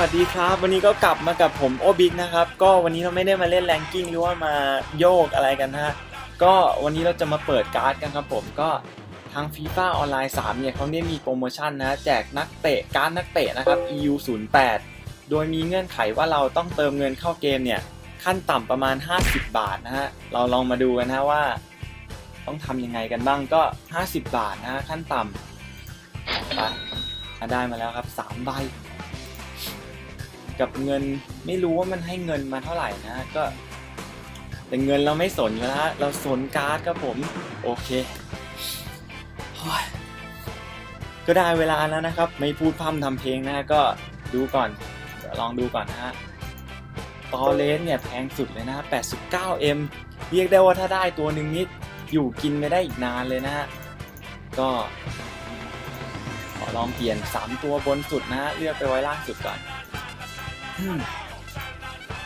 วัสดีครับ วันนี้ก็กลับมากับผมโอบิกนะครับ ก็วันนี้เราไม่ได้มาเล่นแรงกิ้งหรือว่ามาโยกอะไรกันนะฮะ ก็วันนี้เราจะมาเปิดการ์ดกันครับผมก็ทาง FIFA ออนไลน์3เนี่ยเขาได้มีโปรโมชั่นนะ แจกนักเตะการ์ดนักเตะนะครับ EU 08โดยมีเงื่อนไขว่าเราต้องเติมเงินเข้าเกมเนี่ย ขั้นต่ำประมาณ 50 บาทนะฮะ เราลองมาดูกันนะว่า ต้องทำยังไงกันบ้างก็ 50 บาทนะฮะขั้นต่ำไปได้มาแล้วครับ3ใบ กับเงินไม่รู้ว่ามันให้เงินมาเท่าไหร่นะก็ แต่เงินเราไม่สนอยู่แล้ว เราสนการ์ดครับผม โอเค ก็ได้เวลาแล้วนะครับ ไม่พูดพร่ำทำเพลงนะก็ดูก่อนลองดูก่อนนะฮะตอเลสเนี่ยแพงสุดเลยนะ 89M เรียกได้ว่าถ้าได้ตัวหนึ่งนิดอยู่กินไม่ได้อีกนานเลยนะฮะ ก็ขอลองเปลี่ยน 3 ตัวบนสุดนะฮะ เลือกไปไว้ล่างสุดก่อน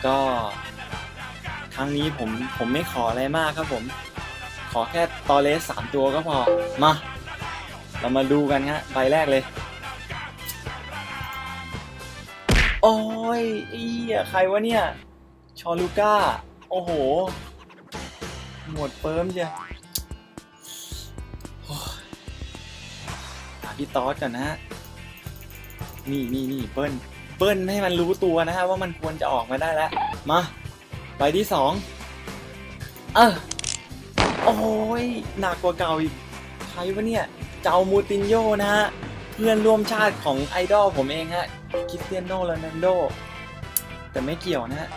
ก็ครั้งนี้ผมผมไม่ขออะไรมากครับผม ขอแค่ตอเลสสามตัวก็พอ มา เรามาดูกันฮะใบแรกเลย โอ้ยไอ้เหี้ยใครวะเนี่ย ชอลูก้า โอ้โห หมดเฟิร์มเชียวโอ้ยหาพี่ตอสก่อนนะฮะ นี่นี่นี่เปิ้ล เบิ้ลให้มันรู้ตัวนะฮะว่ามันควรจะออกมาได้แล้วมาใบที่สองเออโอ้ยหนักกว่าเก่าอีกใครวะเนี่ยเจ้ามูตินโยนะฮะเพื่อนร่วมชาติของไอดอลผมเองฮะคริสเตียโนโรนัลโดแต่ไม่เกี่ยวนะฮะ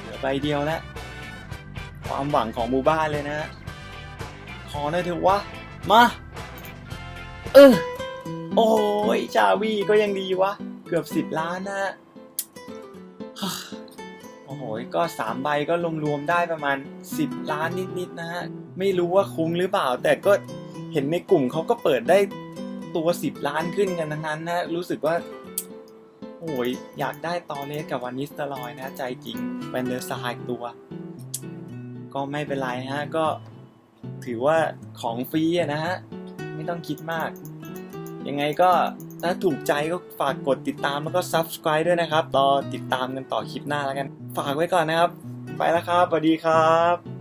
เหลือใบเดียวแล้วความหวังของหมู่บ้านเลยนะฮะขอหน่อยเถอะวะมาเออโอ้ยชาวีก็ยังดีวะ เกือบสิบล้านนะฮ่าโอ้โห ก็สามใบก็รวมๆได้ประมาณ10ล้านนิดๆนะฮะ ไม่รู้ว่าคุ้มหรือเปล่า แต่ก็เห็นในกลุ่มเขาก็เปิดได้ตัว10ล้านขึ้นกันทั้งนั้นนะ รู้สึกว่าโอ้ยอยากได้ตอเลสกับวานิสตอรอยนะ ใจจริงแวนเดอร์ซายตัว ก็ไม่เป็นไรฮะ ก็ถือว่าของฟรีอะนะฮะ ไม่ต้องคิดมาก ยังไงก็ ถ้าถูกใจก็ฝากกดติดตามแล้วก็ subscribe ด้วยนะครับรอติดตามกันต่อคลิปหน้าแล้วกัน ฝากไว้ก่อนนะครับ ไปแล้วครับสวัสดีครับ